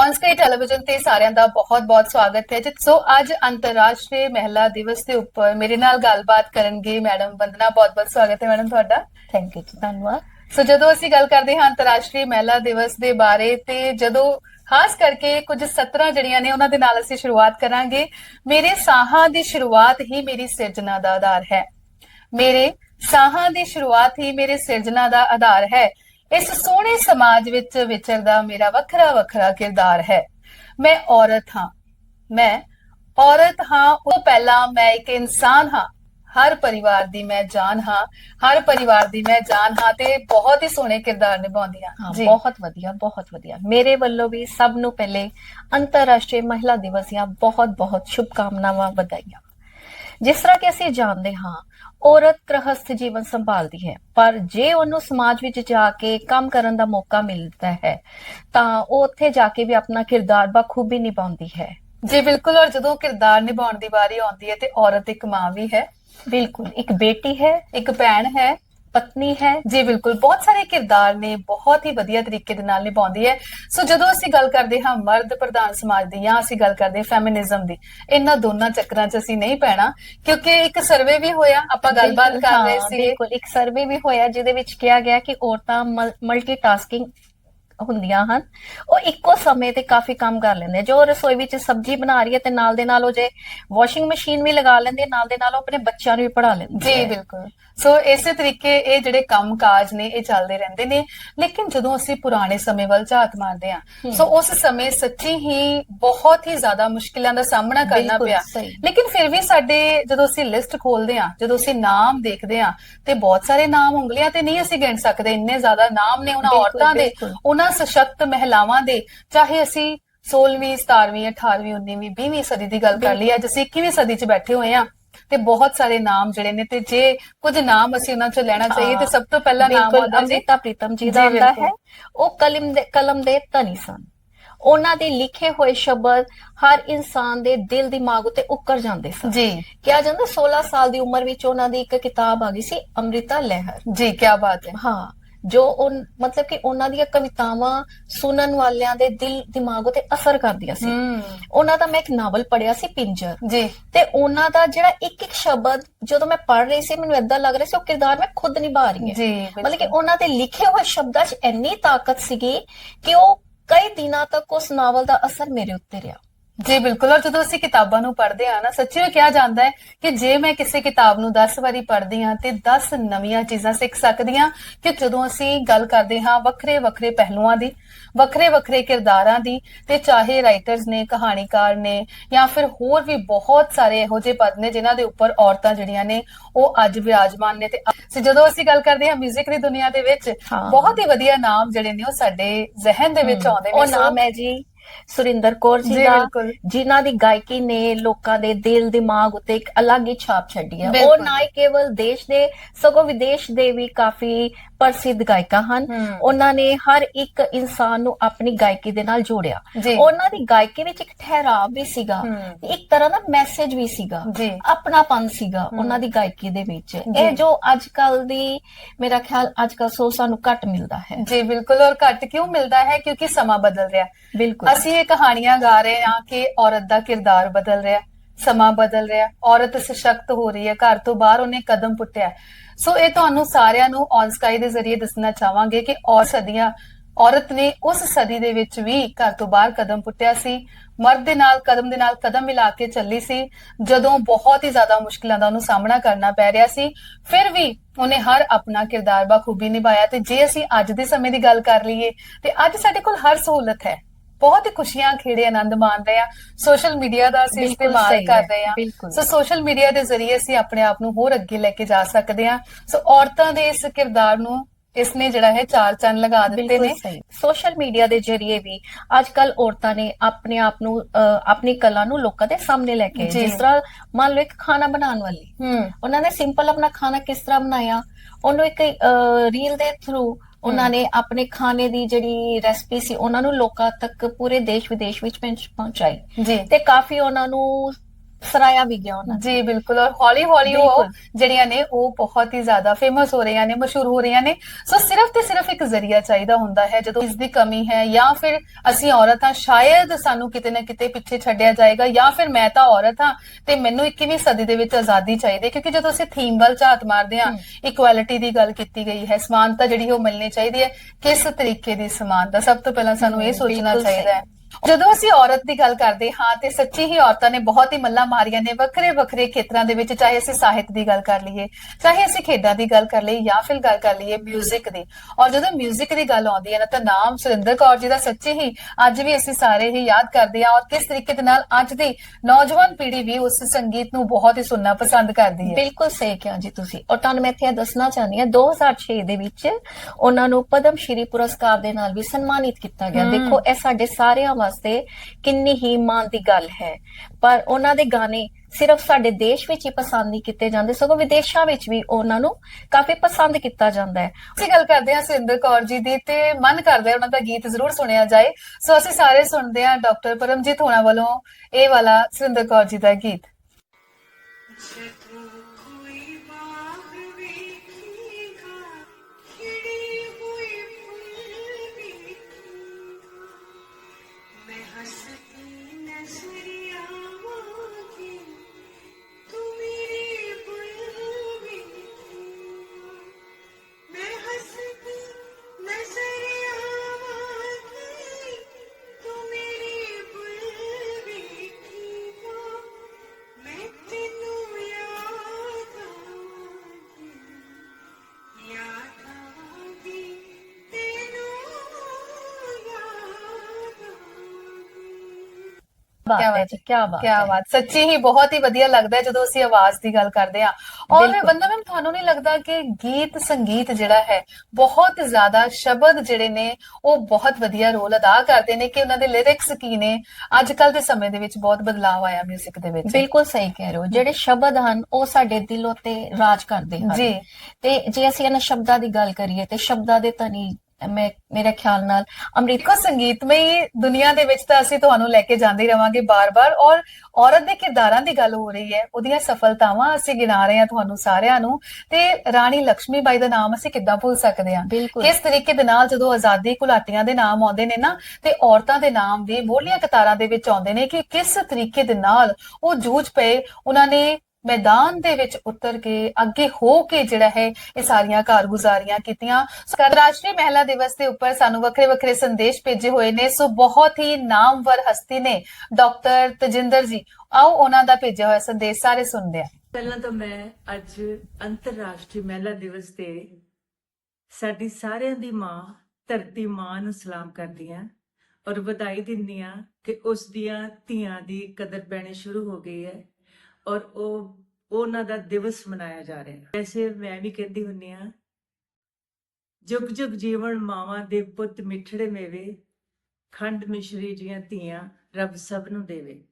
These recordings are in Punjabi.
ਔਨ ਸਕਾਈ ਟੈਲੀਵਿਜ਼ਨ ਤੇ ਸਾਰਿਆਂ ਦਾ ਬਹੁਤ-ਬਹੁਤ ਸਵਾਗਤ ਹੈ। ਜੀ ਸੋ ਅੱਜ ਅੰਤਰਰਾਸ਼ਟਰੀ ਮਹਿਲਾ ਦਿਵਸ ਦੇ ਉੱਪਰ ਮੇਰੇ ਨਾਲ ਗੱਲਬਾਤ ਕਰਨਗੇ ਮੈਡਮ ਵੰਦਨਾ। ਬਹੁਤ-ਬਹੁਤ ਸਵਾਗਤ ਹੈ ਮੈਡਮ ਤੁਹਾਡਾ। ਥੈਂਕ ਯੂ ਧੰਨਵਾਦ। ਸੋ ਜਦੋਂ ਅਸੀਂ ਗੱਲ ਕਰਦੇ ਹਾਂ ਅੰਤਰਰਾਸ਼ਟਰੀ ਮਹਿਲਾ ਦਿਵਸ ਦੇ ਬਾਰੇ ਤੇ ਜਦੋਂ ਖਾਸ ਕਰਕੇ ਕੁਝ 17 ਜੜੀਆਂ ਨੇ ਉਹਨਾਂ ਦੇ ਨਾਲ ਅਸੀਂ ਸ਼ੁਰੂਆਤ ਕਰਾਂਗੇ। ਮੇਰੇ ਸਾਹਾਂ ਦੀ ਸ਼ੁਰੂਆਤ ਹੀ ਮੇਰੀ ਸਿਰਜਣਾ ਦਾ ਆਧਾਰ ਹੈ। ਮੇਰੇ ਸਾਹਾਂ ਦੀ ਸ਼ੁਰੂਆਤ ਹੀ ਮੇਰੇ ਸਿਰਜਣਾ ਦਾ ਆਧਾਰ ਹੈ। ਇਸ ਸੋਹਣੇ ਸਮਾਜ ਵਿੱਚ ਵਿਚਰਦਾ ਮੇਰਾ ਵੱਖਰਾ ਵੱਖਰਾ ਕਿਰਦਾਰ ਹੈ। ਮੈਂ ਔਰਤ ਹਾਂ। ਮੈਂ ਔਰਤ ਹਾਂ ਉਹ ਪਹਿਲਾਂ ਮੈਂ ਇੱਕ ਇਨਸਾਨ ਹਾਂ। ਹਰ ਪਰਿਵਾਰ ਦੀ ਮੈਂ ਜਾਨ ਹਾਂ ਹਰ ਪਰਿਵਾਰ ਦੀ ਮੈਂ ਜਾਨ ਹਾਂ ਤੇ ਬਹੁਤ ਹੀ ਸੋਹਣੇ ਕਿਰਦਾਰ ਨਿਭਾਉਂਦੀ ਹਾਂ। ਬਹੁਤ ਵਧੀਆ ਬਹੁਤ ਵਧੀਆ। ਮੇਰੇ ਵੱਲੋਂ ਵੀ ਸਭ ਨੂੰ ਪਹਿਲੇ ਅੰਤਰਰਾਸ਼ਟਰੀ ਮਹਿਲਾ ਦਿਵਸ ਦੀਆਂ ਬਹੁਤ ਬਹੁਤ ਸ਼ੁਭਕਾਮਨਾਵਾਂ ਵਧਾਈਆਂ। ਜਿਸ ਤਰ੍ਹਾਂ ਕਿ ਅਸੀਂ ਜਾਣਦੇ ਹਾਂ ਔਰਤ ਗ੍ਰਹਸਥ ਜੀਵਨ ਸੰਭਾਲਦੀ ਹੈ। ਪਰ ਜੇ ਉਹਨੂੰ ਸਮਾਜ ਵਿੱਚ ਜਾ ਕੇ ਕੰਮ ਕਰਨ ਦਾ ਮੌਕਾ ਮਿਲਦਾ ਹੈ, ਤਾਂ ਉਹ ਉੱਥੇ ਜਾ ਕੇ ਵੀ ਆਪਣਾ ਕਿਰਦਾਰ ਬਖੂਬੀ ਨਿਭਾਉਂਦੀ ਹੈ। ਜੀ, ਬਿਲਕੁਲ, ਔਰ ਜਦੋਂ ਕਿਰਦਾਰ ਨਿਭਾਉਣ ਦੀ ਵਾਰੀ ਆਉਂਦੀ ਹੈ ਤੇ ਔਰਤ ਇੱਕ ਮਾਂ ਵੀ ਹੈ, ਬਿਲਕੁਲ, ਇੱਕ ਬੇਟੀ ਹੈ, ਇੱਕ ਭੈਣ ਹੈ ਪਤਨੀ ਹੈ। ਜੀ ਬਿਲਕੁਲ ਬਹੁਤ ਸਾਰੇ ਕਿਰਦਾਰ ਨੇ ਬਹੁਤ ਹੀ ਵਧੀਆ ਤਰੀਕੇ ਦੇ ਨਾਲ ਨਿਭਾਉਂਦੀ ਹੈ। ਸੋ ਜਦੋਂ ਅਸੀਂ ਗੱਲ ਕਰਦੇ ਹਾਂ ਮਰਦ ਪ੍ਰਧਾਨ ਸਮਾਜ ਦੀ ਜਾਂ ਅਸੀਂ ਗੱਲ ਕਰਦੇ ਹਾਂ ਫੈਮਿਨਿਜ਼ਮ ਦੀ ਇਹਨਾਂ ਦੋਨਾਂ ਚੱਕਰਾਂ 'ਚ ਅਸੀਂ ਨਹੀਂ ਪੈਣਾ ਕਿਉਂਕਿ ਇੱਕ ਸਰਵੇ ਵੀ ਹੋਇਆ ਆਪਾਂ ਗੱਲਬਾਤ ਕਰ ਰਹੇ ਸੀ ਬਿਲਕੁਲ ਇੱਕ ਸਰਵੇ ਵੀ ਹੋਇਆ ਜਿਹਦੇ ਵਿੱਚ ਕਿਹਾ ਗਿਆ ਕਿ ਔਰਤਾਂ ਮਲਟੀਟਾਸਕਿੰਗ ਹੁੰਦੀਆਂ ਹਨ। ਉਹ ਇੱਕੋ ਸਮੇਂ ਤੇ ਕਾਫੀ ਕੰਮ ਕਰ ਲੈਂਦੇ ਜੋ ਰਸੋਈ ਵਿੱਚ ਸਬਜ਼ੀ ਬਣਾ ਰਹੀ ਹੈ ਤੇ ਨਾਲ ਦੇ ਨਾਲ ਉਹ ਜੇ ਵਾਸ਼ਿੰਗ ਮਸ਼ੀਨ ਵੀ ਲਗਾ ਲੈਂਦੇ ਨਾਲ ਦੇ ਨਾਲ ਉਹ ਆਪਣੇ ਬੱਚਿਆਂ ਨੂੰ ਵੀ ਪੜ੍ਹਾ ਲੈਂਦੇ ਜੀ ਬਿਲਕੁਲ। ਸੋ ਇਸੇ ਤਰੀਕੇ ਇਹ ਜਿਹੜੇ ਕੰਮਕਾਜ ਨੇ ਇਹ ਚੱਲਦੇ ਰਹਿੰਦੇ ਨੇ। ਲੇਕਿਨ ਜਦੋਂ ਅਸੀਂ ਪੁਰਾਣੇ ਸਮੇਂ ਵੱਲ ਝਾਤ ਮਾਰਦੇ ਹਾਂ ਸੋ ਉਸ ਸਮੇਂ ਸੱਚੀ ਹੀ ਬਹੁਤ ਹੀ ਜ਼ਿਆਦਾ ਮੁਸ਼ਕਿਲਾਂ ਦਾ ਸਾਹਮਣਾ ਕਰਨਾ ਪਿਆ। ਲੇਕਿਨ ਫਿਰ ਵੀ ਸਾਡੇ ਜਦੋਂ ਅਸੀਂ ਲਿਸਟ ਖੋਲਦੇ ਹਾਂ ਜਦੋਂ ਅਸੀਂ ਨਾਮ ਦੇਖਦੇ ਹਾਂ ਤੇ ਬਹੁਤ ਸਾਰੇ ਨਾਮ ਉਂਗਲੀਆਂ ਤੇ ਨਹੀਂ ਅਸੀਂ ਗਿਣ ਸਕਦੇ ਇੰਨੇ ਜ਼ਿਆਦਾ ਨਾਮ ਨੇ ਉਹਨਾਂ ਔਰਤਾਂ ਦੇ। ਉਹਨਾਂ ਸਸ਼ਕਤ ਮਹਿਲਾਵਾਂ ਦੇ। ਚਾਹੇ ਅਸੀਂ 16ਵੀਂ 17ਵੀਂ 18ਵੀਂ 19ਵੀਂ 20ਵੀਂ ਸਦੀ ਦੀ ਗੱਲ ਕਰ ਲਈ ਅੱਜ ਅਸੀਂ 21ਵੀਂ ਸਦੀ 'ਚ ਬੈਠੇ ਹੋਏ ਹਾਂ। ਤੇ ਬਹੁਤ ਸਾਰੇ ਨਾਮ ਜਿਹੜੇ ਨੇ ਤੇ ਜੇ ਕੁਝ ਨਾਮ ਅਸੀਂ ਉਹਨਾਂ 'ਚੋਂ ਲੈਣਾ ਚਾਹੀਏ ਤੇ ਸਭ ਤੋਂ ਪਹਿਲਾ ਨਾਮ ਅੰਮ੍ਰਿਤਾ ਪ੍ਰੀਤਮ ਜੀ ਦਾ ਆਉਂਦਾ। ਹੈ। ਉਹ ਕਲਮ ਦੇ ਕਲਮ ਦੇ ਧਨੀ ਸਨ। ਉਹਨਾਂ ਦੇ ਲਿਖੇ ਹੋਏ ਸ਼ਬਦ ਹਰ ਇਨਸਾਨ ਦੇ ਦਿਲ ਦਿਮਾਗ ਉਤੇ ਉੱਕਰ ਜਾਂਦੇ ਸਨ। ਜੀ। ਕਿਹਾ ਜਾਂਦਾ 16 ਸਾਲ ਦੀ ਉਮਰ ਵਿੱਚ ਉਹਨਾਂ ਦੀ ਇੱਕ ਕਿਤਾਬ ਆ ਗਈ ਸੀ ਅੰਮ੍ਰਿਤਾ ਲਹਿਰ। ਜੀ ਕੀ ਬਾਤ ਹੈ। ਹਾਂ। ਜੋ ਉਹ ਮਤਲਬ ਕਿ ਉਹਨਾਂ ਦੀਆਂ ਕਵਿਤਾਵਾਂ ਸੁਣਨ ਵਾਲਿਆਂ ਦੇ ਦਿਲ ਦਿਮਾਗ ਉਤੇ ਅਸਰ ਕਰਦੀਆਂ ਸੀ। ਉਹਨਾਂ ਦਾ ਮੈਂ ਇੱਕ ਨਾਵਲ ਪੜਿਆ ਸੀ ਪਿੰਜਰ। ਜੀ। ਤੇ ਉਹਨਾਂ ਦਾ ਜਿਹੜਾ ਇੱਕ ਇੱਕ ਸ਼ਬਦ ਜਦੋਂ ਮੈਂ ਪੜ ਰਹੀ ਸੀ ਮੈਨੂੰ ਏਦਾਂ ਲੱਗ ਰਿਹਾ ਸੀ ਉਹ ਕਿਰਦਾਰ ਮੈਂ ਖੁਦ ਨਿਭਾ ਰਹੀ ਹਾਂ। ਜੀ ਮਤਲਬ ਕਿ ਉਹਨਾਂ ਦੇ ਲਿਖੇ ਹੋਏ ਸ਼ਬਦਾਂ 'ਚ ਇੰਨੀ ਤਾਕਤ ਸੀਗੀ ਕਿ ਉਹ ਕਈ ਦਿਨਾਂ ਤੱਕ ਉਸ ਨਾਵਲ ਦਾ ਅਸਰ ਮੇਰੇ ਉੱਤੇ ਰਿਹਾ। ਜੀ ਬਿਲਕੁਲ। ਔਰ ਜਦੋਂ ਅਸੀਂ ਕਿਤਾਬਾਂ ਨੂੰ ਪੜ੍ਹਦੇ ਹਾਂ ਨਾ ਸੱਚੀ ਉਹ ਕਿਹਾ ਜਾਂਦਾ ਹੈ ਕਿ ਜੇ ਮੈਂ ਕਿਸੇ ਕਿਤਾਬ ਨੂੰ 10 ਵਾਰੀ ਪੜ੍ਹਦੀ ਹਾਂ ਤੇ 10 ਨਵੀਆਂ ਚੀਜ਼ਾਂ ਸਿੱਖ ਸਕਦੀ ਹਾਂ ਕਿ ਜਦੋਂ ਅਸੀਂ ਗੱਲ ਕਰਦੇ ਹਾਂ ਵੱਖਰੇ ਵੱਖਰੇ ਪਹਿਲੂਆਂ ਦੀ ਵੱਖਰੇ ਵੱਖਰੇ ਕਿਰਦਾਰਾਂ ਦੀ ਤੇ ਚਾਹੇ ਰਾਈਟਰਸ ਨੇ ਕਹਾਣੀਕਾਰ ਨੇ ਜਾਂ ਫਿਰ ਹੋਰ ਵੀ ਬਹੁਤ ਸਾਰੇ ਇਹੋ ਜਿਹੇ ਪਦ ਨੇ ਜਿਨ੍ਹਾਂ ਦੇ ਉੱਪਰ ਔਰਤਾਂ ਜਿਹੜੀਆਂ ਨੇ ਉਹ ਅੱਜ ਵਿਰਾਜਮਾਨ ਨੇ। ਤੇ ਜਦੋਂ ਅਸੀਂ ਗੱਲ ਕਰਦੇ ਹਾਂ 뮤직 ਦੀ ਦੁਨੀਆ ਦੇ ਵਿੱਚ। ਬਹੁਤ ਹੀ ਵਧੀਆ ਨਾਮ ਜਿਹੜੇ ਨੇ ਉਹ ਸਾਡੇ ਜ਼ਿਹਨ ਦੇ ਵਿੱਚ ਆਉਂਦੇ ਨੇ। ਉਹ ਨਾਮ ਹੈ ਜੀ ਸੁਰਿੰਦਰ ਕੌਰ ਜੀ ਜੀ, ਦਾ ਬਿਲਕੁਲ। ਜਿਨ੍ਹਾਂ ਦੀ ਗਾਇਕੀ ਨੇ ਲੋਕਾਂ ਦੇ ਦਿਲ ਦਿਮਾਗ ਉਤੇ ਇੱਕ ਅਲੱਗ ਹੀ ਛਾਪ ਛੱਡੀ ਹੈ ਉਹ ਬਿਲਕੁਲ। ਨਾ ਹੀ ਕੇਵਲ ਦੇਸ਼ ਦੇ ਸਗੋਂ ਵਿਦੇਸ਼ ਦੇ ਵੀ ਕਾਫੀ ਪ੍ਰਸਿੱਧ ਗਾਇਕਾਂ ਹਨ ਹਮ। ਉਹਨਾਂ ਨੇ ਹਰ ਇੱਕ ਇਨਸਾਨ ਨੂੰ ਆਪਣੀ ਗਾਇਕੀ ਦੇ ਨਾਲ ਜੋੜਿਆ ਜੀ। ਉਹਨਾਂ ਦੀ ਗਾਇਕੀ ਵਿੱਚ ਇੱਕ ਠਹਿਰਾਵ ਵੀ ਸੀਗਾ ਹਮ। ਇੱਕ ਤਰ੍ਹਾਂ ਦਾ ਮੈਸੇਜ ਵੀ ਸੀਗਾ ਜੀ। ਆਪਣਾਪਨ ਸੀਗਾ ਉਹਨਾਂ ਦੀ ਗਾਇਕੀ ਦੇ ਵਿੱਚ ਇਹ ਜੋ ਅੱਜ ਕੱਲ ਦੀ ਮੇਰਾ ਖਿਆਲ ਅੱਜ ਕੱਲ ਸੋ ਸਾਨੂੰ ਘੱਟ ਮਿਲਦਾ ਹੈ ਜੀ ਬਿਲਕੁਲ ਔਰ ਘੱਟ ਕਿਉਂ ਮਿਲਦਾ ਹੈ ਕਿਉਂਕਿ ਸਮਾਂ ਬਦਲ ਰਿਹਾ ਬਿਲਕੁਲ ਅਸੀਂ ਇਹ ਕਹਾਣੀਆਂ ਗਾ ਰਹੇ ਹਾਂ ਕਿ ਔਰਤ ਦਾ ਕਿਰਦਾਰ ਬਦਲ ਰਿਹਾ ਸਮਾਂ ਬਦਲ ਰਿਹਾ ਔਰਤ ਸਸ਼ਕਤ ਹੋ ਰਹੀ ਹੈ, ਘਰ ਤੋਂ ਬਾਹਰ ਉਹਨੇ ਕਦਮ ਪੁੱਟਿਆ ਸੋ ਇਹ ਤੁਹਾਨੂੰ ਸਾਰਿਆਂ ਨੂੰ ਔਨ ਸਕਾਈ ਦੇ ਜ਼ਰੀਏ ਦੱਸਣਾ ਚਾਹਾਂਗੇ ਕਿ ਔਰ ਸਦੀਆਂ, ਔਰਤ ਨੇ ਉਸ ਸਦੀ ਦੇ ਵਿੱਚ ਵੀ ਘਰ ਤੋਂ ਬਾਹਰ ਕਦਮ ਪੁੱਟਿਆ ਸੀ, ਮਰਦ ਦੇ ਨਾਲ, ਕਦਮ ਦੇ ਨਾਲ ਕਦਮ ਮਿਲਾ ਕੇ ਚੱਲੀ ਸੀ, ਜਦੋਂ ਬਹੁਤ ਹੀ ਜ਼ਿਆਦਾ ਮੁਸ਼ਕਲਾਂ ਦਾ ਉਹਨੂੰ ਸਾਹਮਣਾ ਕਰਨਾ ਪੈ ਰਿਹਾ ਸੀ, ਫਿਰ ਵੀ ਉਹਨੇ ਹਰ ਆਪਣਾ ਕਿਰਦਾਰ ਬਖੂਬੀ ਨਿਭਾਇਆ ਤੇ ਜੇ ਅਸੀਂ ਅੱਜ ਦੇ ਸਮੇਂ ਦੀ ਗੱਲ ਕਰ ਲਈਏ ਤੇ ਅੱਜ ਸਾਡੇ ਕੋਲ ਹਰ ਸਹੂਲਤ ਹੈ। ਬਹੁਤ ਹੀ ਖੁਸ਼ੀਆਂ ਖੇੜੇ ਆਨੰਦ ਮਾਣ ਰਹੇ ਆ। ਸੋਸ਼ਲ ਮੀਡੀਆ ਦਾ ਅਸੀਂ ਇਸਤੇਮਾਲ ਕਰ ਰਹੇ ਆ। ਸੋ ਸੋਸ਼ਲ ਮੀਡੀਆ ਦੇ ਜ਼ਰੀਏ ਅਸੀਂ ਆਪਣੇ ਆਪ ਨੂੰ ਹੋਰ ਅੱਗੇ ਲੈ ਕੇ ਜਾ ਸਕਦੇ ਆ। ਸੋ ਔਰਤਾਂ ਦੇ ਇਸ ਕਿਰਦਾਰ ਨੂੰ ਇਸਨੇ ਜਿਹੜਾ ਹੈ ਚਾਰ ਚੰਨ ਲਗਾ ਦਿੱਤੇ ਨੇ। ਸੋਸ਼ਲ ਮੀਡੀਆ ਦੇ ਜਰੀਏ ਵੀ ਅੱਜ ਕੱਲ ਔਰਤਾਂ ਨੇ ਆਪਣੇ ਆਪ ਨੂੰ ਆਪਣੀ ਕਲਾ ਨੂੰ ਲੋਕਾਂ ਦੇ ਸਾਹਮਣੇ ਲੈ ਕੇ। ਜਿਸ ਤਰ੍ਹਾਂ ਮੰਨ ਲਓ ਇੱਕ ਖਾਣਾ ਬਣਾਉਣ ਵਾਲੀ। ਉਹਨਾਂ ਨੇ ਸਿੰਪਲ ਆਪਣਾ ਖਾਣਾ ਕਿਸ ਤਰ੍ਹਾਂ ਬਣਾਇਆ? ਉਹਨੂੰ ਇੱਕ ਰੀਲ ਦੇ ਥਰੂ ਉਹਨਾਂ ਨੇ ਆਪਣੇ ਖਾਣੇ ਦੀ ਜਿਹੜੀ ਰੈਸਪੀ ਸੀ ਉਹਨਾਂ ਨੂੰ ਲੋਕਾਂ ਤੱਕ ਪੂਰੇ ਦੇਸ਼ ਵਿਦੇਸ਼ ਵਿੱਚ ਪਹੁੰਚ- ਪਹੁੰਚਾਈ ਜੀ। ਤੇ ਕਾਫੀ ਉਹਨਾਂ ਨੂੰ ਸਰਾਇਆ ਵੀ ਗਿਆ ਉਹਨਾਂ ਜੀ ਬਿਲਕੁਲ। ਔਰ ਹੌਲੀ ਹੌਲੀ ਉਹ। ਜਿਹੜੀਆਂ ਨੇ ਉਹ ਬਹੁਤ ਹੀ ਜ਼ਿਆਦਾ ਫੇਮਸ ਹੋ ਰਹੀਆਂ ਨੇ ਮਸ਼ਹੂਰ ਹੋ ਰਹੀਆਂ ਨੇ। ਸੋ ਸਿਰਫ ਤੇ ਸਿਰਫ ਇੱਕ ਜ਼ਰੀਆ ਚਾਹੀਦਾ ਹੁੰਦਾ ਹੈ ਜਦੋਂ ਇਸ ਦੀ ਕਮੀ ਹੈ ਜਾਂ ਫਿਰ ਅਸੀਂ ਔਰਤ ਸ਼ਾਇਦ ਸਾਨੂੰ ਕਿਤੇ ਨਾ ਕਿਤੇ ਪਿੱਛੇ ਛੱਡਿਆ ਜਾਏਗਾ ਜਾਂ ਫਿਰ ਮੈਂ ਤਾਂ ਔਰਤ ਹਾਂ ਤੇ ਮੈਨੂੰ 21ਵੀਂ ਸਦੀ ਦੇ ਵਿੱਚ ਆਜ਼ਾਦੀ ਚਾਹੀਦੀ ਹੈ। ਕਿਉਂਕਿ ਜਦੋਂ ਅਸੀਂ ਥੀਮ ਵੱਲ ਝਾਤ ਮਾਰਦੇ ਹਾਂ ਇਕੁਐਲਿਟੀ ਦੀ ਗੱਲ ਕੀਤੀ ਗਈ ਹੈ ਸਮਾਨਤਾ ਜਿਹੜੀ ਉਹ ਮਿਲਣੀ ਚਾਹੀਦੀ ਹੈ ਕਿਸ ਤਰੀਕੇ ਦੀ ਸਮਾਨਤਾ? ਸਭ ਤੋਂ ਪਹਿਲਾਂ ਸਾਨੂੰ ਇਹ ਸੋਚਣਾ। ਚਾਹੀਦਾ ਹੈ। ਜਦੋਂ ਅਸੀਂ ਔਰਤ ਦੀ ਗੱਲ ਕਰਦੇ ਹਾਂ ਤੇ ਸੱਚੀ ਹੀ ਔਰਤਾਂ ਨੇ ਬਹੁਤ ਹੀ ਮੱਲਾਂ ਮਾਰੀਆਂ ਨੇ ਵੱਖਰੇ ਵੱਖਰੇ ਖੇਤਰਾਂ ਦੇ ਵਿੱਚ ਚਾਹੇ ਅਸੀਂ ਸਾਹਿਤ ਦੀ ਗੱਲ ਕਰ ਲਈਏ ਚਾਹੇ ਅਸੀਂ ਖੇਡਾਂ ਦੀ ਗੱਲ ਕਰ ਲਈਏ ਜਾਂ ਫਿਰ ਗੱਲ ਕਰ ਲਈਏ 뮤직 ਦੀ ਔਰ ਜਦੋਂ 뮤직 ਦੀ ਗੱਲ ਆਉਂਦੀ ਹੈ ਨਾ ਤਾਂ ਨਾਮ ਸੁਰਿੰਦਰ ਕੌਰ ਜੀ ਦਾ ਸੱਚੀ ਹੀ ਅੱਜ ਵੀ ਅਸੀਂ ਸਾਰੇ ਹੀ ਯਾਦ ਕਰਦੇ ਹਾਂ ਔਰ ਕਿਸ ਤਰੀਕੇ ਦੇ ਨਾਲ ਅੱਜ ਦੀ ਨੌਜਵਾਨ ਪੀੜ੍ਹੀ ਵੀ ਉਸ ਸੰਗੀਤ ਨੂੰ ਬਹੁਤ ਹੀ ਸੁਣਨਾ ਪਸੰਦ ਕਰਦੀ ਹੈ ਬਿਲਕੁਲ ਸਹੀ ਕਿਹਾ ਜੀ ਤੁਸੀਂ ਔਰ ਤੁਹਾਨੂੰ ਮੈਂ ਇੱਥੇ ਇਹ ਦੱਸਣਾ ਚਾਹੁੰਦੀ ਹਾਂ 2006 ਦੇ ਵਿੱਚ ਉਹਨਾਂ ਨੂੰ ਪਦਮ ਸ਼੍ਰੀ ਪੁਰਸਕਾਰ ਦੇ ਨਾਲ ਵੀ ਸਨਮਾਨਿਤ ਕੀਤਾ ਗਿਆ ਹਮ। ਦੇਖੋ ਇਹ ਸਾਡੇ ਸਾਰਿਆਂ ਵਾਸਤੇ ਕਿੰਨੀ ਹੀ ਮਾਣ ਦੀ ਗੱਲ ਹੈ। ਪਰ ਉਹਨਾਂ ਦੇ ਗਾਣੇ ਸਿਰਫ ਸਾਡੇ ਦੇਸ਼ ਵਿੱਚ ਹੀ ਪਸੰਦ ਨਹੀਂ ਕੀਤੇ ਜਾਂਦੇ, ਸਗੋਂ ਵਿਦੇਸ਼ਾਂ ਵਿੱਚ ਵੀ ਉਹਨਾਂ ਨੂੰ ਕਾਫੀ ਪਸੰਦ ਕੀਤਾ ਜਾਂਦਾ ਹੈ। ਅਸੀਂ ਗੱਲ ਕਰਦੇ ਹਾਂ ਸੁਰਿੰਦਰ ਕੌਰ ਜੀ ਦੀ ਤੇ ਮਨ ਕਰਦਾ ਹੈ ਉਹਨਾਂ ਦਾ ਗੀਤ ਜ਼ਰੂਰ ਸੁਣਿਆ ਜਾਏ। ਸੋ ਅਸੀਂ ਸਾਰੇ ਸੁਣਦੇ ਹਾਂ ਡਾਕਟਰ ਪਰਮਜੀਤ ਹੋਣਾ ਵੱਲੋਂ ਇਹ ਵਾਲਾ ਸੁਰਿੰਦਰ ਕੌਰ ਜੀ ਦਾ ਗੀਤ। ਬਾਤ ਕਿਆ ਹੈ ਬਾਤ ਜੀ ਕੀ ਬਾਤ ਕਿਆ ਹੈ। ਬਾਤ। ਸੱਚੀ ਹੀ ਬਹੁਤ ਹੀ ਵਧੀਆ ਲੱਗਦਾ ਜਦੋਂ ਅਸੀਂ ਆਵਾਜ਼ ਦੀ ਗੱਲ ਕਰਦੇ ਹਾਂ। ਔਰ। ਬੰਦਾ ਮੈਮ ਤੁਹਾਨੂੰ ਨਹੀਂ ਲੱਗਦਾ ਕਿ ਗੀਤ ਸੰਗੀਤ ਜਿਹੜਾ ਹੈ ਬਹੁਤ ਜ਼ਿਆਦਾ ਸ਼ਬਦ ਜਿਹੜੇ ਨੇ ਉਹ ਬਹੁਤ ਵਧੀਆ ਰੋਲ ਅਦਾ ਕਰਦੇ ਨੇ ਕਿ ਉਹਨਾਂ ਦੇ ਲਿਰਿਕਸ ਕੀ ਨੇ? ਅੱਜ ਕੱਲ ਦੇ ਸਮੇਂ ਦੇ ਵਿੱਚ ਬਹੁਤ ਬਦਲਾਅ ਆਇਆ 뮤직 ਦੇ ਵਿੱਚ। ਬਿਲਕੁਲ ਸਹੀ ਕਹਿ ਰਹੇ ਹੋ। ਜਿਹੜੇ ਸ਼ਬਦ ਹਨ ਉਹ ਸਾਡੇ ਦਿਲ ਉੱਤੇ ਰਾਜ ਕਰਦੇ ਹਨ। ਜੀ। ਤੇ ਜੇ ਅਸੀਂ ਇਹਨਾਂ ਸ਼ਬਦਾਂ ਦੀ ਗੱਲ ਕਰੀਏ ਤੇ ਸ਼ਬਦਾਂ ਦੇ ਧਨੀ ਮੈਂ ਮੇਰੇ ਖਿਆਲ ਨਾਲ ਅੰਮ੍ਰਿਤ ਦੇਖੋ ਸੰਗੀਤਮਈ ਦੁਨੀਆ ਦੇ ਵਿੱਚ ਤਾਂ ਅਸੀਂ ਤੁਹਾਨੂੰ ਲੈ ਕੇ ਜਾਂਦੇ ਰਵਾਂਗੇ ਬਾਰ-ਬਾਰ ਔਰ ਔਰਤ ਦੇ ਕਿਰਦਾਰਾਂ ਦੀ ਗੱਲ ਹੋ ਰਹੀ ਹੈ ਉਹਦੀਆਂ ਸਫਲਤਾਵਾਂ ਅਸੀਂ ਗਿਣਾ ਰਹੇ ਹਾਂ ਤੁਹਾਨੂੰ ਸਾਰਿਆਂ ਨੂੰ ਤੇ ਰਾਣੀ ਲక్ష్ਮੀ ਬਾਈ ਦਾ ਨਾਮ ਅਸੀਂ ਕਿੱਦਾਂ ਭੁੱਲ ਸਕਦੇ ਹਾਂ। ਕਿਸ ਤਰੀਕੇ ਦੇ ਨਾਲ ਜਦੋਂ ਆਜ਼ਾਦੀ ਘੁਲਾਟੀਆਂ ਦੇ ਨਾਮ ਆਉਂਦੇ ਨੇ ਨਾ ਤੇ ਔਰਤਾਂ ਦੇ ਨਾਮ ਵੀ ਮੋਹਲੀਆਂ ਕਤਾਰਾਂ ਦੇ ਵਿੱਚ ਆਉਂਦੇ ਨੇ ਕਿ ਕਿਸ ਤਰੀਕੇ ਦੇ ਨਾਲ ਉਹ ਜੂਝ ਪਏ ਉਹਨਾਂ ਨੇ ਮੈਦਾਨ ਦੇ ਵਿੱਚ ਉਤਰ ਕੇ, ਅੱਗੇ ਹੋ ਕੇ ਜਿਹੜਾ ਹੈ, ਇਹ ਸਾਰੀਆਂ ਕਾਰਗੁਜ਼ਾਰੀਆਂ ਕੀਤੀਆਂ। ਰਾਸ਼ਟਰੀ ਮਹਿਲਾ ਦਿਵਸ ਦੇ ਉੱਪਰ ਸਾਨੂੰ ਵੱਖਰੇ ਵੱਖਰੇ ਸੰਦੇਸ਼ ਭੇਜੇ ਹੋਏ ਨੇ। ਸੋ ਬਹੁਤ ਹੀ ਨਾਮਵਰ ਹਸਤੀ ਨੇ ਡਾਕਟਰ ਤਜਿੰਦਰ ਜੀ। ਆਓ ਉਹਨਾਂ ਦਾ ਭੇਜਿਆ ਹੋਇਆ ਸੰਦੇਸ਼ ਸਾਰੇ ਸੁਣਦੇ ਹਾਂ। ਪਹਿਲਾਂ ਤਾਂ ਮੈਂ ਅੱਜ ਅੰਤਰਰਾਸ਼ਟਰੀ ਮਹਿਲਾ ਦਿਵਸ ਤੇ ਸਾਡੀ ਸਾਰਿਆਂ ਦੀ ਮਾਂ, ਧਰਤੀ ਮਾਂ ਨੂੰ ਸਲਾਮ ਕਰਦੀ ਹਾਂ ਔਰ ਵਧਾਈ ਦਿੰਦੀ ਹਾਂ ਕਿ ਉਸ ਦੀਆਂ ਧੀਆਂ ਦੀ ਕਦਰ ਪੈਣੀ ਸ਼ੁਰੂ ਹੋ ਗਈ ਹੈ। ਔਰ ਉਹ, ਉਹਨਾਂ ਦਾ ਦਿਵਸ ਮਨਾਇਆ ਜਾ ਰਿਹਾ ਹੈ। ਵੈਸੇ ਮੈਂ ਵੀ ਕਹਿੰਦੀ ਹੁੰਨੀ ਆ ਜੁਗ ਜੁਗ ਜੀਵਨ ਮਾਵਾਂ ਦੇ ਪੁੱਤ ਮਿੱਠੜੇ ਮੇਵੇ, ਖੰਡ ਮਿਸ਼ਰੀ ਜੀਆਂ ਧੀਆਂ ਰੱਬ ਸਭ ਨੂੰ ਦੇਵੇ।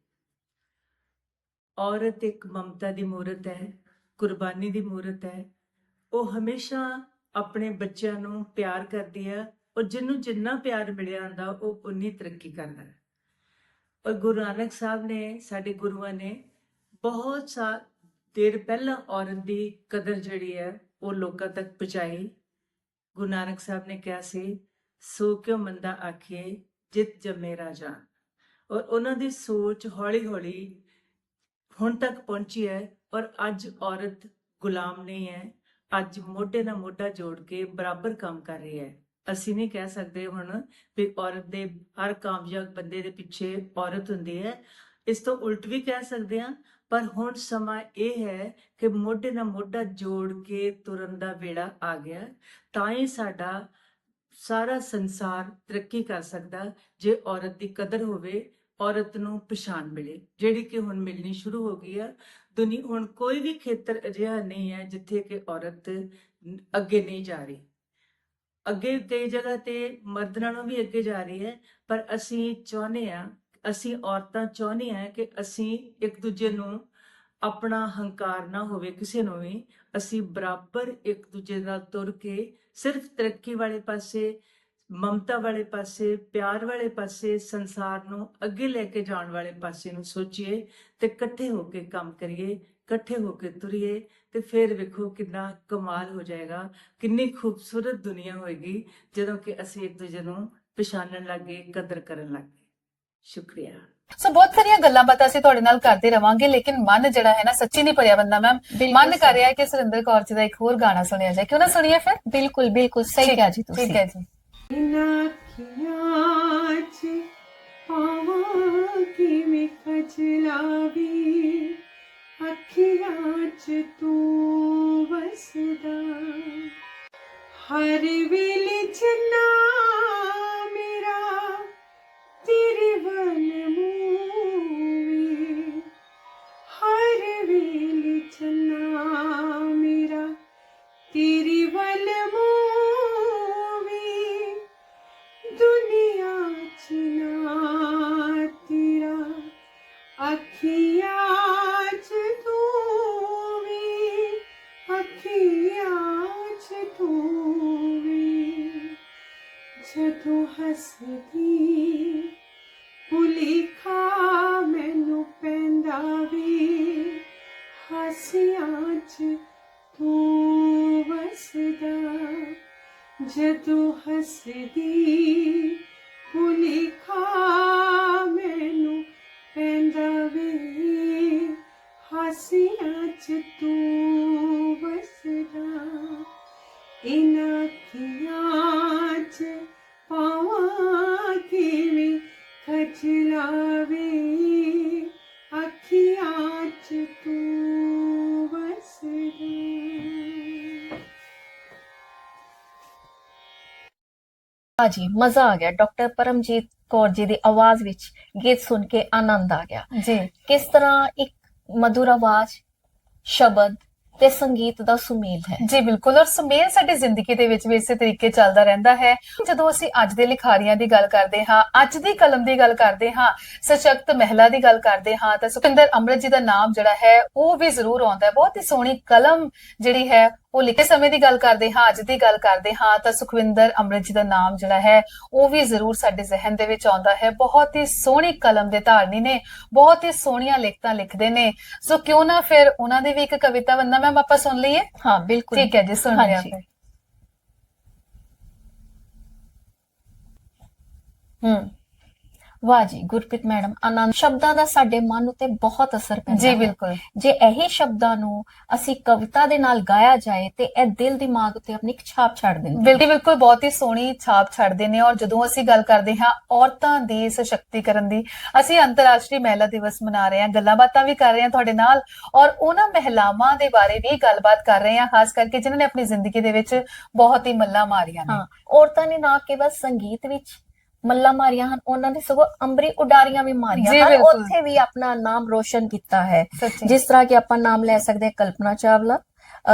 ਔਰਤ ਇੱਕ ਮਮਤਾ ਦੀ ਮੂਰਤ ਹੈ, ਕੁਰਬਾਨੀ ਦੀ ਮੂਰਤ ਹੈ। ਉਹ ਹਮੇਸ਼ਾ ਆਪਣੇ ਬੱਚਿਆਂ ਨੂੰ ਪਿਆਰ ਕਰਦੀ ਹੈ। ਔਰ ਜਿਹਨੂੰ ਜਿੰਨਾ ਪਿਆਰ ਮਿਲਿਆ ਹੁੰਦਾ, ਉਹ ਉਨੀ ਤਰੱਕੀ ਕਰਦਾ ਹੈ। ਔਰ ਗੁਰੂ ਨਾਨਕ ਸਾਹਿਬ ਨੇ, ਸਾਡੇ ਗੁਰੂਆਂ ਨੇ ਬਹੁਤ ਸਾ, ਦੇਰ ਪਹਿਲਾਂ ਔਰਤ ਦੀ ਕਦਰ ਜਿਹੜੀ ਹੈ, ਉਹ ਲੋਕਾਂ ਤੱਕ ਪਹੁੰਚਾਈ। ਗੁਰੂ ਨਾਨਕ ਸਾਹਿਬ ਨੇ ਕਿਹਾ ਸੀ, ਸੋ ਕਿਉ ਮੰਦਾ ਆਖੀਏ ਜਿਤ ਜਮੇ ਰਾਜਾ। ਔਰ ਉਹਨਾਂ ਦੀ ਸੋਚ ਹੌਲੀ ਹੌਲੀ ਹੁਣ ਤੱਕ ਪਹੁੰਚੀ ਹੈ ਔਰ ਅੱਜ ਔਰਤ ਗੁਲਾਮ ਨਹੀਂ ਹੈ, ਅੱਜ ਮੋਢੇ ਨਾਲ ਮੋਢਾ ਜੋੜ ਕੇ ਬਰਾਬਰ ਕੰਮ ਕਰ ਰਹੀ ਹੈ। ਅਸੀਂ ਨਹੀਂ ਕਹਿ ਸਕਦੇ ਹੁਣ ਵੀ ਔਰਤ ਦੇ ਹਰ ਕਾਮਯਾਬ ਬੰਦੇ ਦੇ ਪਿੱਛੇ ਔਰਤ ਹੁੰਦੀ ਹੈ। ਇਸ ਤੋਂ ਉਲਟ ਵੀ ਕਹਿ ਸਕਦੇ ਹਾਂ ਪਰ ਹੁਣ ਸਮਾਂ ਇਹ ਹੈ ਕਿ ਮੋਢੇ ਨਾਲ ਮੋਢਾ ਜੋੜ ਕੇ ਤੁਰਨ ਦਾ ਵੇਲਾ ਆ ਗਿਆ। ਤਾਂ ਹੀ ਸਾਡਾ ਸਾਰਾ ਸੰਸਾਰ ਤਰੱਕੀ ਕਰ ਸਕਦਾ ਜੇ ਔਰਤ ਦੀ ਕਦਰ ਹੋਵੇ, ਔਰਤ ਨੂੰ ਪਛਾਣ ਮਿਲੇ। ਜਿਹੜੀ ਕਿ ਹੁਣ ਮਿਲਣੀ ਸ਼ੁਰੂ ਹੋ ਗਈ ਆ। ਦੁਨੀ ਹੁਣ ਕੋਈ ਵੀ ਖੇਤਰ ਅਜਿਹਾ ਨਹੀਂ ਹੈ ਜਿੱਥੇ ਕਿ ਔਰਤ ਅੱਗੇ ਨਹੀਂ ਜਾ ਰਹੀ। ਅੱਗੇ ਕਈ ਜਗ੍ਹਾ ਤੇ ਮਰਦ ਨਾਲੋਂ ਵੀ ਅੱਗੇ ਜਾ ਰਹੀ ਹੈ, ਪਰ ਅਸੀਂ ਚਾਹੁੰਦੇ ਆ ਅਸੀਂ ਔਰਤਾਂ ਚਾਹੁੰਦੇ ਹਾਂ ਕਿ ਅਸੀਂ ਇੱਕ ਦੂਜੇ ਨੂੰ ਆਪਣਾ ਹੰਕਾਰ ਨਾ ਹੋਵੇ ਕਿਸੇ ਨੂੰ ਵੀ, ਅਸੀਂ ਬਰਾਬਰ ਇੱਕ ਦੂਜੇ ਨਾਲ ਤੁਰ ਕੇ ਸਿਰਫ ਤਰੱਕੀ ਵਾਲੇ ਪਾਸੇ, ਮਮਤਾ ਵਾਲੇ ਪਾਸੇ, ਪਿਆਰ ਵਾਲੇ ਪਾਸੇ, ਸੰਸਾਰ ਨੂੰ ਅੱਗੇ ਲੈ ਕੇ ਜਾਣ ਵਾਲੇ ਪਾਸੇ ਨੂੰ ਸੋਚੀਏ ਤੇ ਇਕੱਠੇ ਹੋ ਕੇ ਕੰਮ ਕਰੀਏ, ਇਕੱਠੇ ਹੋ ਕੇ ਤੁਰੀਏ ਤੇ ਫਿਰ ਵੇਖੋ ਕਿੰਨਾ ਕਮਾਲ ਹੋ ਜਾਏਗਾ, ਕਿੰਨੀ ਖੂਬਸੂਰਤ ਦੁਨੀਆ ਹੋਏਗੀ ਜਦੋਂ ਕਿ ਅਸੀਂ ਇੱਕ ਦੂਜੇ ਨੂੰ ਪਛਾਣਨ ਲੱਗੇ ਕਦਰ ਕਰਨ ਲੱਗੇ ਸ਼ੁਕਰੀਆ। ਸੋ ਬਹੁਤ ਸਾਰੀਆਂ ਗੱਲਾਂ ਬਾਤਾਂ ਅਸੀਂ ਤੁਹਾਡੇ ਨਾਲ ਕਰਦੇ ਰਵਾਂਗੇ ਲੇਕਿਨ ਮਨ ਜਿਹੜਾ ਹੈ ਨਾ ਸੱਚੀ ਨਹੀਂ ਭਰਿਆ ਬੰਦਾ ਮੈਮ ਬਿਲਕੁਲ ਮਨ। ਕਰ ਰਿਹਾ ਹੈ ਕਿ ਸੁਰਿੰਦਰ ਕੌਰ ਜੀ ਦਾ ਇੱਕ ਹੋਰ ਗਾਣਾ ਸੁਣਿਆ ਜਾਏ। ਕਿਉਂ ਨਾ ਸੁਣੀਏ ਫਿਰ? ਬਿਲਕੁਲ ਬਿਲकुल ਸਹੀ ਕਿਹਾ ਜੀ ਤੁਸੀਂ। ਠੀਕ ਹੈ ਜੀ। ਇਨਾਂ ਅੱਖੀਆਂ 'ਚ ਪਾਵਾਂ ਕਿਵੇਂ ਖਜਲਾਵੀ? ਅੱਖੀਆਂ 'ਚ ਤੂੰ ਵਸਦਾ। ਹਰ ਵੇਲੇ ਚੰਨਾ ਮੇਰਾ ਤੇਰੇ ਵੱਲ ਮੂਵੀ ਹਰ ਵੇਲੇ ਚੰਨਾ ਮੇਰਾ। ਤੇਰੀ ਵੱਲ ਮੂਵੀ ਦੁਨੀਆ ਚ ਨਾ ਤੇਰਾ। ਜੀ ਮਜ਼ਾ ਆ ਗਿਆ। ਡਾਕਟਰ ਪਰਮਜੀਤ ਕੌਰ ਜੀ ਦੀ ਆਵਾਜ਼ ਵਿੱਚ ਗੀਤ ਸੁਣ ਕੇ ਆਨੰਦ ਆ ਗਿਆ। ਜੀ। ਕਿਸ ਤਰ੍ਹਾਂ ਇੱਕ ਮధుਰ ਆਵਾਜ਼ ਸ਼ਬਦ ਤੇ ਸੰਗੀਤ ਦਾ ਸੁਮੇਲ ਹੈ? ਜੀ ਬਿਲਕੁਲ। ਔਰ ਸੁਮੇਲ ਸਾਡੀ ਜ਼ਿੰਦਗੀ ਦੇ ਵਿੱਚ ਵੀ ਇਸੇ ਤਰੀਕੇ ਚੱਲਦਾ ਰਹਿੰਦਾ ਹੈ। ਜਦੋਂ ਅਸੀਂ ਅੱਜ ਦੇ ਲਿਖਾਰੀਆਂ ਦੀ ਗੱਲ ਕਰਦੇ ਹਾਂ ਅੱਜ ਦੀ ਕਲਮ ਦੀ ਗੱਲ ਕਰਦੇ ਹਾਂ ਸਸ਼ਕਤ ਮਹਿਲਾ ਦੀ ਗੱਲ ਕਰਦੇ ਹਾਂ ਤਾਂ ਸੁਖਿੰਦਰ ਅੰਮ੍ਰਿਤ ਜੀ ਦਾ ਨਾਮ ਜਿਹੜਾ ਹੈ ਉਹ ਵੀ ਜ਼ਰੂਰ ਆਉਂਦਾ ਹੈ। ਬਹੁਤ ਹੀ ਸੋਹਣੀ ਕਲਮ ਜਿਹੜੀ ਹੈ ਉਹ ਲਿਖੇ ਸਮੇਂ ਦੀ ਗੱਲ ਕਰਦੇ ਹਾਂ ਅੱਜ ਦੀ ਗੱਲ ਕਰਦੇ ਹਾਂ ਤਾਂ ਸੁਖਵਿੰਦਰ ਅੰਮ੍ਰਿਤ ਜੀ ਦਾ ਨਾਮ ਜਿਹੜਾ ਹੈ ਉਹ ਵੀ ਜ਼ਰੂਰ ਸਾਡੇ ਜ਼ਿਹਨ ਦੇ ਵਿੱਚ ਆਉਂਦਾ ਹੈ। ਬਹੁਤ ਹੀ ਸੋਹਣੀ ਕਲਮ ਦੇ ਧਾਰਨੀ ਨੇ ਬਹੁਤ ਹੀ ਸੋਹਣੀਆਂ ਲਿਖਤਾਂ ਲਿਖਦੇ ਨੇ। ਸੋ ਕਿਉਂ ਨਾ ਫਿਰ ਉਹਨਾਂ ਦੀ ਵੀ ਇੱਕ ਕਵਿਤਾ ਬੰਦਾ ਮੈਮ ਆਪਾਂ ਸੁਣ ਲਈਏ? ਹਾਂ ਬਿਲਕੁਲ। ਠੀਕ ਹੈ ਜੀ ਸੁਣ ਹਾਂਜੀ। ਫਿਰ। ਹੂੰ। ਵਾਹ ਜੀ ਗੁਰਪ੍ਰੀਤ ਮੈਡਮ ਆਨੰਦ। ਸ਼ਬਦਾਂ ਦਾ ਸਾਡੇ ਮਨ ਉਤੇ ਬਹੁਤ ਅਸਰ ਪੈਂਦਾ ਜੀ। ਬਿਲਕੁਲ। ਜੇ ਇਹੀ ਸ਼ਬਦਾਂ ਨੂੰ ਅਸੀਂ ਕਵਿਤਾ ਦੇ ਨਾਲ ਗਾਇਆ ਜਾਏ ਤੇ ਇਹ ਦਿਲ ਦਿਮਾਗ ਉਤੇ ਆਪਣੀ ਇੱਕ ਛਾਪ ਛੱਡ ਦਿੰਦੇ ਬਿਲਕੁਲ ਬਿਲਕੁਲ ਬਹੁਤ ਹੀ ਸੋਹਣੀ ਛਾਪ ਛੱਡਦੇ ਨੇ। ਔਰ ਜਦੋਂ ਅਸੀਂ ਗੱਲ ਕਰਦੇ ਹਾਂ ਔਰਤਾਂ ਦੀ ਸਸ਼ਕਤੀਕਰਨ ਦੀ ਅਸੀਂ ਅੰਤਰਰਾਸ਼ਟਰੀ ਮਹਿਲਾ ਦਿਵਸ ਮਨਾ ਰਹੇ ਹਾਂ ਗੱਲਾਂ ਬਾਤਾਂ ਵੀ ਕਰ ਰਹੇ ਹਾਂ ਤੁਹਾਡੇ ਨਾਲ। ਔਰ ਉਹਨਾਂ ਮਹਿਲਾਵਾਂ ਦੇ ਬਾਰੇ ਵੀ ਗੱਲਬਾਤ ਕਰ ਰਹੇ ਹਾਂ ਖਾਸ ਕਰਕੇ ਜਿਨ੍ਹਾਂ ਨੇ ਆਪਣੀ ਜ਼ਿੰਦਗੀ ਦੇ ਵਿੱਚ ਬਹੁਤ ਹੀ ਮੱਲਾਂ ਮਾਰੀਆਂ ਨੇ। ਔਰਤਾਂ ਨੇ ਨਾ ਕੇਵਲ ਸੰਗੀਤ ਵਿੱਚ ਮੱਲਾ ਮਾਰੀਆਂ ਹਨ ਉਹਨਾਂ ਨੇ ਸਗੋਂ ਅੰਬਰੀ ਉਡਾਰੀਆਂ ਵੀ ਮਾਰੀਆਂ ਜੀ, ਹਨ। ਬਿਲਕੁਲ। ਉੱਥੇ ਵੀ ਆਪਣਾ ਨਾਮ ਰੋਸ਼ਨ ਕੀਤਾ ਹੈ। ਸੱਚੀ। ਜਿਸ ਤਰ੍ਹਾਂ ਕਿ ਆਪਾਂ ਨਾਮ ਲੈ ਸਕਦੇ ਹਾਂ ਕਲਪਨਾ ਚਾਵਲਾ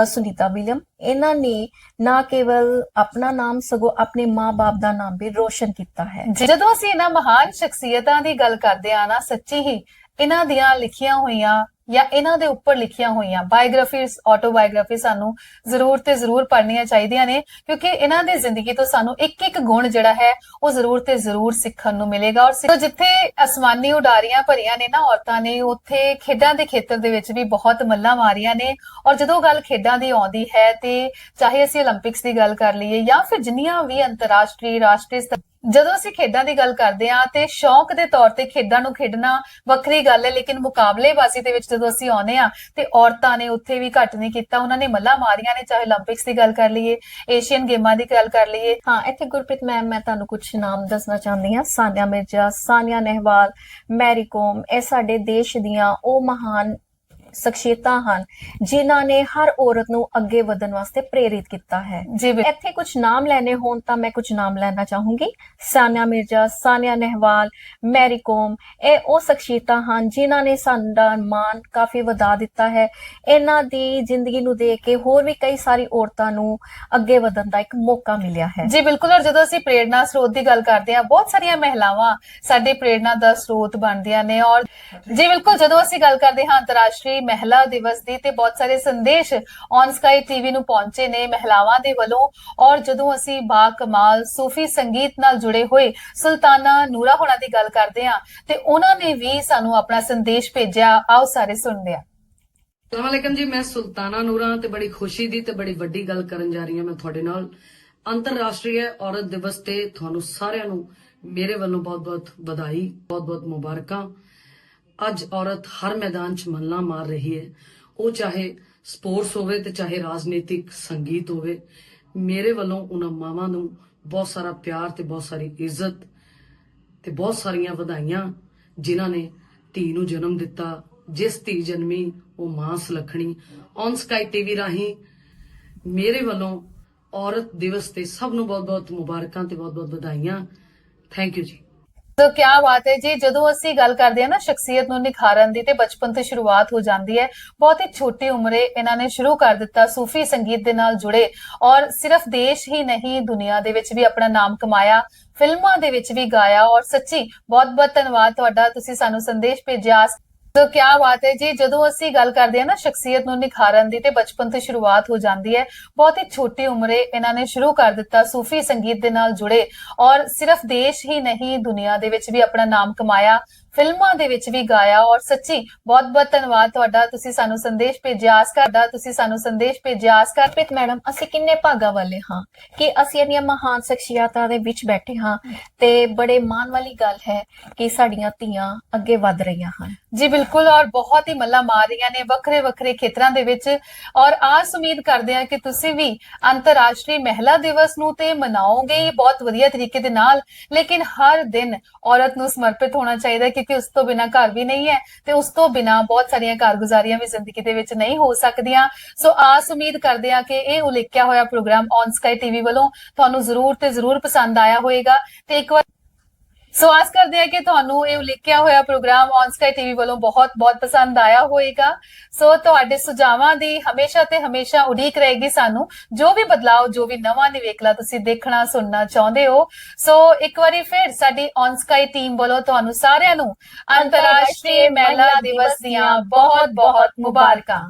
ਅ, ਸੁਨੀਤਾ ਵਿਲੀਅਮ। ਇਹਨਾਂ ਨੇ ਨਾ ਕੇਵਲ ਆਪਣਾ ਨਾਮ ਸਗੋਂ ਆਪਣੇ ਮਾਂ-ਬਾਪ ਦਾ ਨਾਮ ਵੀ ਰੋਸ਼ਨ ਕੀਤਾ ਹੈ। ਜਦੋਂ ਅਸੀਂ ਇਹਨਾਂ ਮਹਾਨ ਸ਼ਖਸੀਅਤਾਂ ਦੀ ਗੱਲ ਕਰਦੇ ਆ ਨਾ ਸੱਚੀ ਹੀ ਇਹਨਾਂ ਦੀਆਂ ਲਿਖੀਆਂ ਹੋਈਆਂ ਜਾਂ ਇਹਨਾਂ ਦੇ ਉੱਪਰ ਲਿਖੀਆਂ ਹੋਈਆਂ ਬਾਇਓਗ੍ਰਾਫੀਜ਼, ਆਟੋਬਾਇਓਗ੍ਰਾਫੀ ਸਾਨੂੰ ਜ਼ਰੂਰ ਤੇ ਜ਼ਰੂਰ ਪੜ੍ਹਨੀਆਂ ਚਾਹੀਦੀਆਂ ਨੇ, ਕਿਉਂਕਿ ਇਹਨਾਂ ਦੀ ਜ਼ਿੰਦਗੀ ਤੋਂ ਸਾਨੂੰ ਇੱਕ ਇੱਕ ਗੁਣ ਜਿਹੜਾ ਹੈ, ਉਹ ਜ਼ਰੂਰ ਤੇ ਜ਼ਰੂਰ ਸਿੱਖਣ ਨੂੰ ਮਿਲੇਗਾ ਔਰ ਜਿੱਥੇ ਅਸਮਾਨੀ ਉਡਾਰੀਆਂ ਭਰੀਆਂ ਨੇ ਨਾ ਔਰਤਾਂ ਨੇ, ਉੱਥੇ ਖੇਡਾਂ ਦੇ ਖੇਤਰ ਦੇ ਵਿੱਚ ਵੀ ਬਹੁਤ ਮੱਲਾਂ ਮਾਰੀਆਂ ਨੇ ਔਰ ਜਦੋਂ ਗੱਲ ਖੇਡਾਂ ਦੀ ਆਉਂਦੀ ਹੈ ਤੇ ਚਾਹੇ ਅਸੀਂ 올림픽ਸ ਦੀ ਗੱਲ ਕਰ ਲਈਏ ਜਾਂ ਫਿਰ ਜਿੰਨੀਆਂ ਵੀ ਅੰਤਰਰਾਸ਼ਟਰੀ, ਰਾਸ਼ਟਰੀ ਜਦੋਂ ਅਸੀਂ ਖੇਡਾਂ ਦੀ ਗੱਲ ਕਰਦੇ ਆ ਤੇ ਸ਼ੌਂਕ ਦੇ ਤੌਰ ਤੇ ਖੇਡਾਂ ਨੂੰ ਖੇਡਣਾ ਵੱਖਰੀ ਗੱਲ ਹੈ, ਲੇਕਿਨ ਮੁਕਾਬਲੇਬਾਜ਼ੀ ਦੇ ਵਿੱਚ ਜਦੋਂ ਅਸੀਂ ਆਉਨੇ ਆ ਤੇ ਔਰਤਾਂ ਨੇ ਉੱਥੇ ਵੀ ਘੱਟ ਨਹੀਂ ਕੀਤਾ, ਉਹਨਾਂ ਨੇ ਮੱਲਾ ਮਾਰੀਆਂ ਨੇ, ਚਾਹੇ 올림픽ਸ ਦੀ ਗੱਲ ਕਰ ਲਈਏ ਏਸ਼ੀਅਨ ਗੇਮਾਂ ਦੀ ਗੱਲ ਕਰ ਲਈਏ। ਹਾਂ, ਇੱਥੇ ਗੁਰਪ੍ਰੀਤ ਮੈਮ ਮੈਂ ਤੁਹਾਨੂੰ ਕੁਝ ਨਾਮ ਦੱਸਣਾ ਚਾਹੁੰਦੀ ਆ ਸਾਨਿਆ ਮਿਰਜ਼ਾ, ਸਾਨੀਆ ਨਹਿਵਾਲ ਮੈਰੀਕੋਮ ਇਹ ਸਾਡੇ ਦੇਸ਼ ਦੀਆਂ ਉਹ ਮਹਾਨ ਸ਼ਖਸੀਅਤਾਂ ਹਨ ਜਿਨ੍ਹਾਂ ਨੇ ਹਰ ਔਰਤ ਨੂੰ ਅੱਗੇ ਵਧਣ ਵਾਸਤੇ ਪ੍ਰੇਰਿਤ ਕੀਤਾ ਹੈ। ਜੀ ਬਿਲਕੁਲ ਇੱਥੇ ਕੁਝ ਨਾਮ ਲੈਣੇ ਹੋਣ ਤਾਂ ਮੈਂ ਕੁਝ ਨਾਮ ਲੈਣਾ ਚਾਹੂੰਗੀ। ਸਾਨੀਆ ਮਿਰਜ਼ਾ ਸਾਨੀਆ ਨਹਿਵਾਲ ਮੈਰੀ ਕੋਮ ਇਹ ਉਹ ਸ਼ਖਸੀਅਤਾਂ ਹਨ ਜਿਨ੍ਹਾਂ ਨੇ ਸਾਡਾ ਮਾਣ ਕਾਫੀ ਵਧਾ ਦਿੱਤਾ ਹੈ। ਇਹਨਾਂ ਦੀ ਜ਼ਿੰਦਗੀ ਨੂੰ ਦੇਖ ਕੇ ਹੋਰ ਵੀ ਕਈ ਸਾਰੀ ਔਰਤਾਂ ਨੂੰ ਅੱਗੇ ਵਧਣ ਦਾ ਇੱਕ ਮੌਕਾ ਮਿਲਿਆ ਹੈ। ਜੀ ਬਿਲਕੁਲ ਔਰ ਜਦੋਂ ਅਸੀਂ ਪ੍ਰੇਰਣਾ ਸਰੋਤ ਦੀ ਗੱਲ ਕਰਦੇ ਹਾਂ ਬਹੁਤ ਸਾਰੀਆਂ ਮਹਿਲਾਵਾਂ ਸਾਡੇ ਪ੍ਰੇਰਣਾ ਦਾ ਸਰੋਤ ਬਣਦੀਆਂ ਨੇ ਔਰ ਜੀ ਬਿਲਕੁਲ ਜਦੋਂ ਅਸੀਂ ਗੱਲ ਕਰਦੇ ਹਾਂ ਅੰਤਰਰਾਸ਼ਟਰੀ ਮਹਿਲਾ ਦਿਵਸ ਦੀ ਤੇ ਬਹੁਤ ਸਾਰੇ ਸੰਦੇਸ਼ ਔਨ ਸਕਾਈ ਟੀਵੀ ਨੂੰ ਪਹੁੰਚੇ ਨੇ ਮਹਿਲਾਵਾਂ ਦੇ ਵੱਲੋਂ। ਔਰ ਜਦੋਂ ਅਸੀਂ ਬਾ ਕਮਾਲ ਸੂਫੀ ਸੰਗੀਤ ਨਾਲ ਜੁੜੇ ਹੋਏ ਸੁਲਤਾਨਾ ਨੂਰਾ ਹੋਣਾ ਦੀ ਗੱਲ ਕਰਦੇ ਹਾਂ, ਤੇ ਉਹਨਾਂ ਨੇ ਵੀ ਸਾਨੂੰ ਆਪਣਾ ਸੰਦੇਸ਼ ਭੇਜਿਆ। ਆਓ ਸਾਰੇ ਸੁਣਦੇ ਹਾਂ। ਅਸਲਾਮੁਅਲੈਕਮ ਜੀ, ਮੈਂ ਸੁਲਤਾਨਾ ਨੂਰਾ ਤੇ ਬੜੀ ਖੁਸ਼ੀ ਦੀ ਤੇ ਬੜੀ ਵੱਡੀ ਗੱਲ ਕਰਨ ਜਾ ਰਹੀ ਹਾਂ ਮੈਂ ਤੁਹਾਡੇ ਨਾਲ। ਅੰਤਰਰਾਸ਼ਟਰੀ ਔਰਤ ਦਿਵਸ ਤੇ ਤੁਹਾਨੂੰ ਸਾਰਿਆਂ ਨੂੰ ਮੇਰੇ ਵੱਲੋਂ ਬਹੁਤ-ਬਹੁਤ ਵਧਾਈ, ਬਹੁਤ-ਬਹੁਤ ਮੁਬਾਰਕਾਂ। ਅੱਜ ਔਰਤ ਹਰ ਮੈਦਾਨ 'ਚ ਮੱਲਾਂ ਮਾਰ ਰਹੀ ਹੈ। ਉਹ ਚਾਹੇ ਸਪੋਰਟਸ ਹੋਵੇ ਤੇ ਚਾਹੇ ਰਾਜਨੀਤਿਕ ਸੰਗੀਤ ਹੋਵੇ, ਮੇਰੇ ਵੱਲੋਂ ਉਹਨਾਂ ਮਾਵਾਂ ਨੂੰ ਬਹੁਤ ਸਾਰਾ ਪਿਆਰ ਤੇ ਬਹੁਤ ਸਾਰੀ ਇੱਜ਼ਤ ਤੇ ਬਹੁਤ ਸਾਰੀਆਂ ਵਧਾਈਆਂ, ਜਿਨ੍ਹਾਂ ਨੇ ਧੀ ਨੂੰ ਜਨਮ ਦਿੱਤਾ। ਜਿਸ ਧੀ ਜਨਮੀ ਉਹ ਮਾਂ ਸੁਲੱਖਣੀ ਔਨ ਸਕਾਈ ਟੀਵੀ ਰਾਹੀਂ ਮੇਰੇ ਵੱਲੋਂ ਔਰਤ ਦਿਵਸ ਤੇ ਸਭ ਨੂੰ ਬਹੁਤ-ਬਹੁਤ ਮੁਬਾਰਕਾਂ ਤੇ ਬਹੁਤ-ਬਹੁਤ ਵਧਾਈਆਂ। ਥੈਂਕ ਯੂ ਜੀ। ਤੋ ਕੀ ਬਾਤ ਹੈ ਜੀ, ਜਦੋਂ ਅਸੀਂ ਗੱਲ ਕਰਦੇ ਹਾਂ ਨਾ ਸ਼ਖਸੀਅਤ ਨੂੰ ਨਿਖਾਰਨ ਦੀ ਤੇ ਬਚਪਨ ਤੋਂ ਸ਼ੁਰੂਆਤ ਹੋ ਜਾਂਦੀ ਹੈ, ਬਹੁਤ ਹੀ ਛੋਟੀ ਉਮਰੇ ਇਹਨਾਂ ਨੇ ਸ਼ੁਰੂ ਕਰ ਦਿੱਤਾ ਸੂਫੀ ਸੰਗੀਤ ਦੇ ਨਾਲ ਜੁੜੇ ਔਰ ਸਿਰਫ ਦੇਸ਼ ਹੀ ਨਹੀਂ, ਦੁਨੀਆ ਦੇ ਵਿੱਚ ਵੀ ਆਪਣਾ ਨਾਮ ਕਮਾਇਆ, ਫਿਲਮਾਂ ਦੇ ਵਿੱਚ ਵੀ ਗਾਇਆ ਔਰ ਸੱਚੀ ਬਹੁਤ-ਬਹੁਤ ਧੰਨਵਾਦ ਤੁਹਾਡਾ, ਤੁਸੀਂ ਸਾਨੂੰ ਸੰਦੇਸ਼ ਭੇਜਿਆ। ਤੋ ਕੀ ਬਾਤ ਹੈ ਜੀ, ਜਦੋਂ ਅਸੀਂ ਗੱਲ ਕਰਦੇ ਹਾਂ ਨਾ ਸ਼ਖਸੀਅਤ ਨੂੰ ਨਿਖਾਰਨ ਦੀ ਤੇ ਬਚਪਨ ਤੋਂ ਸ਼ੁਰੂਆਤ ਹੋ ਜਾਂਦੀ ਹੈ, ਬਹੁਤ ਹੀ ਛੋਟੀ ਉਮਰੇ ਇਹਨਾਂ ਨੇ ਸ਼ੁਰੂ ਕਰ ਦਿੱਤਾ ਸੂਫੀ ਸੰਗੀਤ ਦੇ ਨਾਲ ਜੁੜੇ ਔਰ ਸਿਰਫ ਦੇਸ਼ ਹੀ ਨਹੀਂ, ਦੁਨੀਆ ਦੇ ਵਿੱਚ ਵੀ ਆਪਣਾ ਨਾਮ ਕਮਾਇਆ। ਫਿਲਮਾਂ ਦੇ ਵਿੱਚ ਵੀ ਗਾਇਆ ਔਰ ਸੱਚੀ ਬਹੁਤ-ਬਹੁਤ ਧੰਨਵਾਦ ਤੁਹਾਡਾ। ਤੁਸੀਂ ਸਾਨੂੰ ਸੰਦੇਸ਼ ਭੇਜਿਆ, ਆਸ ਕਰਦਾ ਤੁਸੀਂ ਸਾਨੂੰ ਸੰਦੇਸ਼ ਭੇਜਿਆ, ਆਸ ਕਰ ਮੈਡਮ, ਅਸੀਂ ਕਿੰਨੇ ਭਾਗਾ ਵਾਲੇ ਹਾਂ ਕਿ ਅਸੀਂ ਇੰਨੀਆਂ ਮਹਾਨ ਸ਼ਖਸੀਅਤਾਂ ਦੇ ਵਿੱਚ ਬੈਠੇ ਹਾਂ ਤੇ ਬੜੇ ਮਾਣ ਵਾਲੀ ਗੱਲ ਹੈ ਕਿ ਸਾਡੀਆਂ ਧੀਆਂ ਅੱਗੇ ਵਧ ਰਹੀਆਂ ਹਨ। ਜੀ ਬਿਲਕੁਲ, ਔਰ ਬਹੁਤ ਹੀ ਮੱਲਾ ਮਾਰ ਰਹੀਆਂ ਨੇ ਵੱਖਰੇ ਵੱਖਰੇ ਖੇਤਰਾਂ ਦੇ ਵਿੱਚ ਔਰ ਆਸ ਉਮੀਦ ਕਰਦੇ ਹਾਂ ਕਿ ਤੁਸੀਂ ਵੀ ਅੰਤਰਰਾਸ਼ਟਰੀ ਮਹਿਲਾ ਦਿਵਸ ਨੂੰ ਤੇ ਮਨਾਓਗੇ। ਹੀ ਬਹੁਤ ਵਧੀਆ ਤਰੀਕੇ ਦੇ ਨਾਲ, ਲੇਕਿਨ ਹਰ ਦਿਨ ਔਰਤ ਨੂੰ ਸਮਰਪਿਤ ਹੋਣਾ ਚਾਹੀਦਾ ਕਿ ਕਿਉਂਕਿ ਉਸ ਤੋਂ ਬਿਨਾ ਘਰ ਵੀ ਨਹੀਂ ਹੈ ਤੇ ਉਸ ਤੋਂ ਬਿਨਾ ਬਹੁਤ ਸਾਰੀਆਂ ਕਾਰਗੁਜ਼ਾਰੀਆਂ ਵੀ ਜ਼ਿੰਦਗੀ ਦੇ ਵਿੱਚ ਨਹੀਂ ਹੋ ਸਕਦੀਆਂ। ਸੋ ਆਸ ਉਮੀਦ ਕਰਦੇ ਹਾਂ ਕਿ ਇਹ ਉਲੇਖਿਆ ਹੋਇਆ ਪ੍ਰੋਗਰਾਮ ਔਨ ਸਕਾਈ ਟੀਵੀ ਵੱਲੋਂ ਤੁਹਾਨੂੰ ਜ਼ਰੂਰ ਤੇ ਜ਼ਰੂਰ ਪਸੰਦ ਆਇਆ ਹੋਵੇਗਾ। ਤੇ ਇੱਕ ਵਾਰ ਸੋ ਆਸ ਕਰਦੇ ਹਾਂ ਕਿ ਤੁਹਾਨੂੰ ਇਹ ਉਲੀਕਿਆ ਹੋਇਆ ਪ੍ਰੋਗਰਾਮ ਔਨ ਸਕਾਈ ਟੀਵੀ ਵੱਲੋਂ ਬਹੁਤ-ਬਹੁਤ ਪਸੰਦ ਆਇਆ ਹੋਵੇਗਾ ਸੋ ਤੁਹਾਡੇ ਸੁਝਾਵਾਂ ਦੀ ਹਮੇਸ਼ਾ ਤੇ ਹਮੇਸ਼ਾ ਉਡੀਕ ਰਹੇਗੀ ਸਾਨੂੰ। ਜੋ ਵੀ ਬਦਲਾਅ, ਜੋ ਵੀ ਨਵਾਂ ਨਿਵੇਕਲਾ ਤੁਸੀਂ ਦੇਖਣਾ, ਸੁਣਨਾ ਚਾਹੁੰਦੇ ਹੋ। ਸੋ ਇੱਕ ਵਾਰੀ ਫਿਰ ਸਾਡੀ ਔਨ ਸਕਾਈ ਟੀਮ ਵੱਲੋਂ ਤੁਹਾਨੂੰ ਸਾਰਿਆਂ ਨੂੰ ਅੰਤਰਰਾਸ਼ਟਰੀ ਮਹਿਲਾ ਦਿਵਸ ਦੀਆਂ ਬਹੁਤ-ਬਹੁਤ ਮੁਬਾਰਕਾਂ।